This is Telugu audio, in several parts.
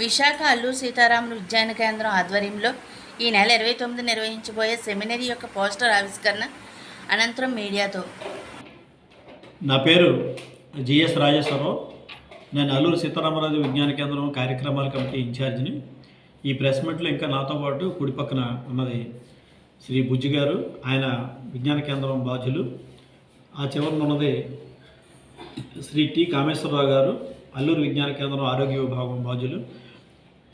విశాఖ అల్లూరు సీతారాములు విజ్ఞాన కేంద్రం ఆధ్వర్యంలో ఈ నెల ఇరవై తొమ్మిది నిర్వహించబోయే సెమినరీ యొక్క పోస్టర్ ఆవిష్కరణ అనంతరం మీడియాతో. నా పేరు జిఎస్ రాజేశ్వరరావు. నేను అల్లూరు సీతారామరాజు విజ్ఞాన కేంద్రం కార్యక్రమాల కమిటీ ఇన్ఛార్జిని. ఈ ప్రెస్ మీట్లో ఇంకా నాతో పాటు కుడి పక్కన ఉన్నది శ్రీ బుజ్జి గారు. ఆయన విజ్ఞాన కేంద్రం బాధ్యులు. ఆ చివరన ఉన్నది శ్రీ టి కామేశ్వరరావు గారు. అల్లూరు విజ్ఞాన కేంద్రం ఆరోగ్య విభాగం బాధ్యులు.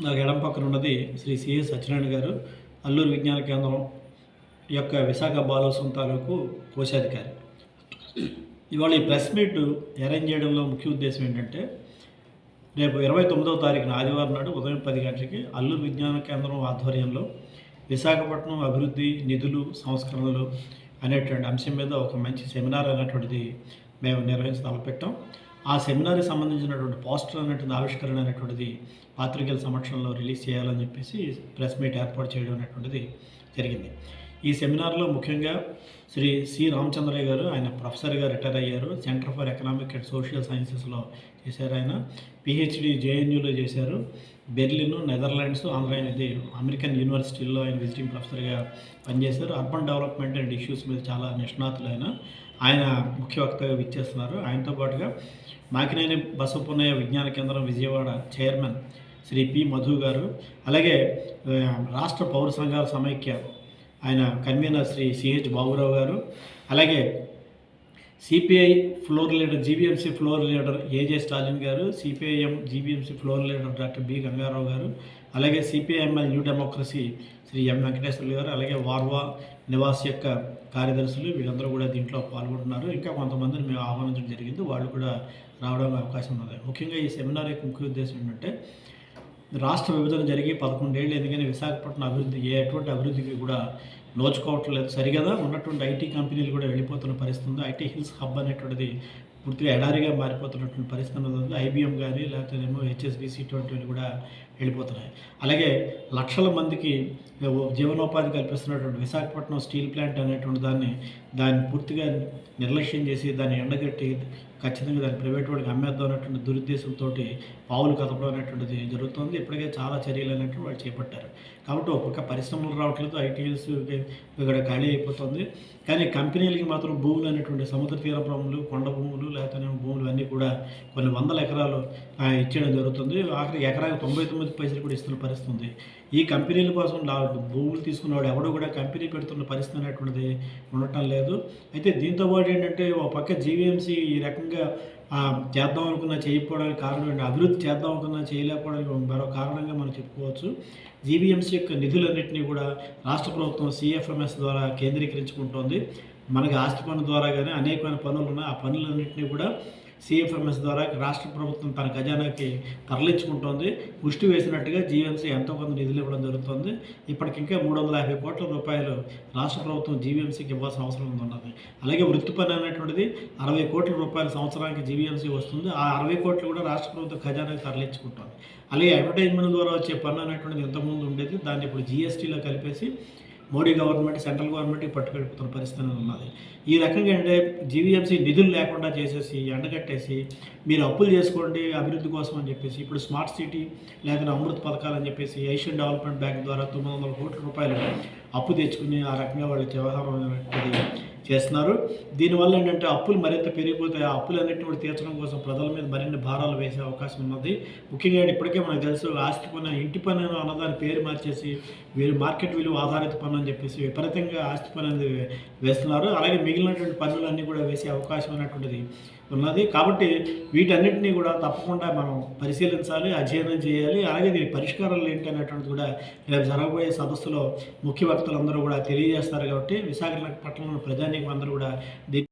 నాకు ఎడం పక్కన ఉన్నది శ్రీ సిఎస్ సత్యనారాయణ గారు అల్లూరు విజ్ఞాన కేంద్రం యొక్క విశాఖ బాలోత్సవం తాలూకు కోశాధికారి. ఇవాళ ఈ ప్రెస్ మీట్ అరేంజ్ చేయడంలో ముఖ్య ఉద్దేశం ఏంటంటే రేపు ఇరవై తొమ్మిదవ తారీఖున ఆదివారం నాడు ఉదయం పది గంటలకి అల్లూరు విజ్ఞాన కేంద్రం ఆధ్వర్యంలో విశాఖపట్నం అభివృద్ధి నిధులు సంస్కరణలు అనేటువంటి అంశం మీద ఒక మంచి సెమినార్ అనేటువంటిది మేము నిర్వహించి తలపెట్టాం. ఆ సెమినార్కి సంబంధించినటువంటి పోస్టర్ అనేటువంటి ఆవిష్కరణ అనేటువంటిది పాత్రికేయుల సమక్షంలో రిలీజ్ చేయాలని చెప్పేసి ప్రెస్ మీట్ ఏర్పాటు చేయడం అనేటువంటిది జరిగింది. ఈ సెమినార్లో ముఖ్యంగా శ్రీ సి. రామచంద్రయ్య గారు ఆయన ప్రొఫెసర్గా రిటైర్ అయ్యారు. Centre for economic and social సైన్సెస్లో చేశారు ఆయన. పిహెచ్డి జేఎన్యూలో చేశారు. బెర్లిన్ నెదర్లాండ్స్ ఆంధ్ర ఇది అమెరికన్ యూనివర్సిటీల్లో ఆయన విజిటింగ్ ప్రొఫెసర్గా పనిచేశారు. అర్బన్ డెవలప్మెంట్ అండ్ ఇష్యూస్ మీద చాలా నిష్ణాతులు ఆయన. ఆయన ముఖ్య వక్తగా విచ్చేస్తున్నారు. ఆయనతో పాటుగా మాకినేని బసవపున్నయ్య విజ్ఞాన కేంద్రం విజయవాడ చైర్మన్ శ్రీ పి. మధు గారు. అలాగే రాష్ట్ర పౌర సంఘాల సమైక్య ఆయన కన్వీనర్ శ్రీ సిహెచ్ బాబురావు గారు. అలాగే CPI floor leader GBMC floor leader AJ Stalin గారు CPIM GBMC floor leader doctor B Gangarao గారు అలాగే CPIML new democracy Shri M Venkateswarlu గారు అలాగే వార్వా నివాస్ యొక్క కార్యదర్శులు వీళ్ళందరూ కూడా దీంట్లో పాల్గొంటున్నారు. ఇంకా కొంతమందిని మేము ఆహ్వానించడం జరిగింది. వాళ్ళు కూడా రావడానికి అవకాశం ఉన్నది. ముఖ్యంగా ఈ సెమినార్ యొక్క ముఖ్య ఉద్దేశం ఏంటంటే రాష్ట్ర విభజన జరిగి పదకొండేళ్ళు ఎందుకని విశాఖపట్నం అభివృద్ధి ఎటువంటి అభివృద్ధికి కూడా నోచుకోవట్లేదు. సరిగదా? ఉన్నటువంటి ఐటీ కంపెనీలు కూడా వెళ్ళిపోతున్న పరిస్థితి ఉంది? ఐటీ హిల్స్ హబ్ అనేటువంటిది పూర్తిగా ఎడారిగా మారిపోతున్నటువంటి పరిస్థితి ఉంది? ఐబీఎం కానీ లేకపోతే ఏమో హెచ్ఎస్బిసి ఇటువంటివి కూడా వెళ్ళిపోతున్నాయి. అలాగే లక్షల మందికి జీవనోపాధి కల్పిస్తున్నటువంటి విశాఖపట్నం స్టీల్ ప్లాంట్ అనేటువంటి దాన్ని దాన్ని పూర్తిగా నిర్లక్ష్యం చేసి దాన్ని ఎండగట్టి ఖచ్చితంగా దాన్ని ప్రైవేట్ వాడికి అమ్మేద్దాం అనేటువంటి దురుద్దేశంతో పావులు కదపడం అనేటువంటిది జరుగుతుంది. ఇప్పటికే చాలా చర్యలు అనేటువంటి వాళ్ళు చేపట్టారు. కాబట్టి ఒక్కొక్క పరిశ్రమలు రావట్లేదు. ఐటీఎల్స్ ఇక్కడ ఖాళీ అయిపోతుంది. కానీ కంపెనీలకి మాత్రం భూములు అనేటువంటి సముద్ర తీర భూములు కొండ భూములు లేకపోతే భూములు అన్నీ కూడా కొన్ని వందల ఎకరాలు ఇచ్చేయడం జరుగుతుంది. ఆఖరి ఎకరాకి తొంభై తొమ్మిది పైసలు కూడా ఇస్తున్న పరిస్థితి ఉంది. ఈ కంపెనీల కోసం భూములు తీసుకున్నవాడు ఎవడో కూడా కంపెనీ పెడుతున్న పరిస్థితి అనేటువంటిది ఉండటం లేదు. అయితే దీంతో పాటు ఏంటంటే ఒక పక్క జీవీఎంసీ ఈ రకంగా చేద్దాం అనుకున్నా చేయకపోవడానికి కారణం ఏంటి? అభివృద్ధి చేద్దాం అనుకున్నా చేయలేకపోవడానికి మరో కారణంగా మనం చెప్పుకోవచ్చు. జీబీఎంసీ యొక్క నిధులన్నింటినీ కూడా రాష్ట్ర ప్రభుత్వం సిఎఫ్ఎంఎస్ ద్వారా కేంద్రీకరించుకుంటోంది. మనకి ఆస్తి పన్ను ద్వారా కానీ అనేకమైన పనులు ఉన్నాయి ఆ పనులన్నింటినీ కూడా సిఎఫ్ఎంఎస్ ద్వారా రాష్ట్ర ప్రభుత్వం తన ఖజానాకి తరలించుకుంటోంది. పుష్టి వేసినట్టుగా జీవీఎంసీ ఎంతో కొంత నిధులు ఇవ్వడం జరుగుతుంది. ఇప్పటికింకా మూడు వందల యాభై కోట్ల రూపాయలు రాష్ట్ర ప్రభుత్వం జీవీఎంసీకి ఇవ్వాల్సిన అవసరం ఉన్నది అలాగే వృత్తి పని అనేటువంటిది అరవై కోట్ల రూపాయల సంవత్సరానికి జీవీఎంసీ వస్తుంది. ఆ అరవై కోట్లు కూడా రాష్ట్ర ప్రభుత్వం ఖజానాకి తరలించుకుంటుంది. అలాగే అడ్వర్టైజ్మెంట్ ద్వారా వచ్చే పన్ను అనేటువంటిది ఇంతకుముందు ఉండేది. దాన్ని ఇప్పుడు జీఎస్టీలో కలిపేసి మోడీ గవర్నమెంట్ సెంట్రల్ గవర్నమెంట్ పట్టుకెళ్ళిపోతున్న పరిస్థితి ఉన్నది. ఈ రకంగా అంటే జీవీఎంసీ నిధులు లేకుండా చేసేసి ఎండగట్టేసి మీరు అప్పులు చేసుకోండి అభివృద్ధి కోసం అని చెప్పేసి ఇప్పుడు స్మార్ట్ సిటీ లేకపోతే అమృత్ పథకాలు అని చెప్పేసి ఏషియన్ డెవలప్మెంట్ బ్యాంక్ ద్వారా తొమ్మిది వందల కోట్ల రూపాయలు అప్పు తెచ్చుకుని ఆ రకంగా వాళ్ళ వ్యవహారం చేస్తున్నారు. దీనివల్ల ఏంటంటే అప్పులు మరింత పెరిగిపోతాయి. ఆ అప్పులన్నింటినీ కూడా తీర్చడం కోసం ప్రజల మీద మరిన్ని భారాలు వేసే అవకాశం ఉన్నది. ముఖ్యంగా ఇప్పటికే మనకు తెలుసు ఆస్తి పన్ను ఇంటి పన్ను అన్నదాని పేరు మార్చేసి వీరు మార్కెట్ విలువ ఆధారిత పన్ను అని చెప్పేసి విపరీతంగా ఆస్తి పన్ను అనేది వేస్తున్నారు. అలాగే మిగిలినటువంటి పన్నులన్నీ కూడా వేసే అవకాశం అనేటువంటిది ఉన్నది. కాబట్టి వీటన్నిటినీ కూడా తప్పకుండా మనం పరిశీలించాలి అధ్యయనం చేయాలి. అలాగే దీని పరిష్కారాలు ఏంటి అనేటువంటిది కూడా రేపు జరగబోయే సదస్సులో ముఖ్య వక్తలందరూ కూడా తెలియజేస్తారు కాబట్టి విశాఖపట్నంలో ప్రజా అందరూ కూడా దీన్ని